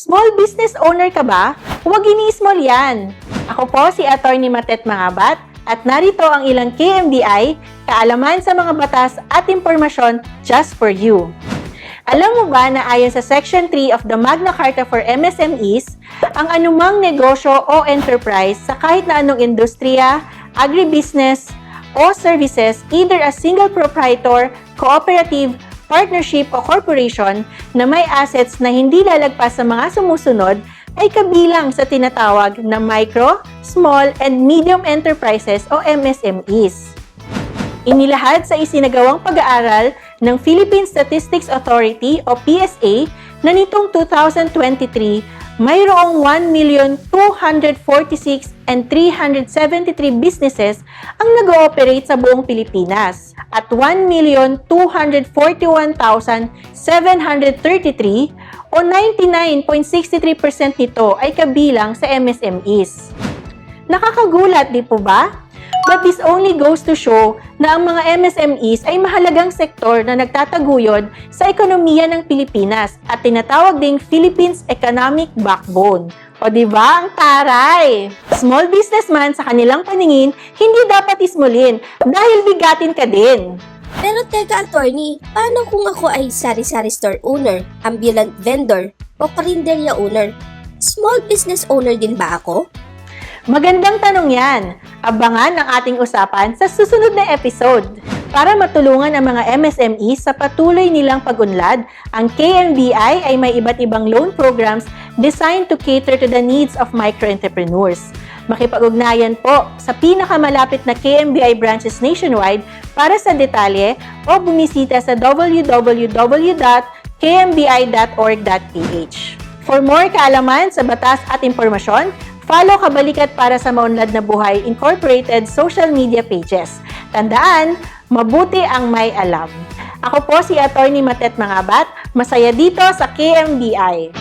Small business owner ka ba? Huwag ini-small yan. Ako po si Attorney Matet Mangabat at narito ang ilang KMBI, kaalaman sa mga batas at impormasyon just for you. Alam mo ba na ayon sa Section 3 of the Magna Carta for MSMEs, ang anumang negosyo o enterprise sa kahit na anong industriya, agribusiness, o services either a single proprietor, cooperative, partnership o corporation na may assets na hindi lalagpas sa mga sumusunod ay kabilang sa tinatawag na micro, small, and medium enterprises o MSMEs. Inilahad sa isinagawang pag-aaral ng Philippine Statistics Authority o PSA na nitong 2023 mayroong 1,246 and 373 businesses ang nag-ooperate sa buong Pilipinas at 1,241,733 o 99.63% nito ay kabilang sa MSMEs. Nakakagulat, di po ba? But this only goes to show na ang mga MSMEs ay mahalagang sektor na nagtataguyod sa ekonomiya ng Pilipinas at tinatawag ding Philippines Economic Backbone. O di ba ang taray? Small businessman sa kanilang paningin, hindi dapat ismulin dahil bigatin ka din. Pero teka, attorney, paano kung ako ay sari-sari store owner, ambulant vendor, o karinderya owner? Small business owner din ba ako? Magandang tanong yan. Abangan ang ating usapan sa susunod na episode. Para matulungan ang mga MSME sa patuloy nilang pagunlad, ang KMBI ay may iba't ibang loan programs designed to cater to the needs of micro-entrepreneurs. Makipag-ugnayan po sa pinakamalapit na KMBI branches nationwide para sa detalye o bumisita sa www.kmbi.org.ph. For more kaalaman sa batas at impormasyon, follow Kabalikat para sa Maunlad na Buhay Incorporated social media pages. Tandaan, mabuti ang may alam. Ako po si Attorney Matet Mangabat, masaya dito sa KMBI.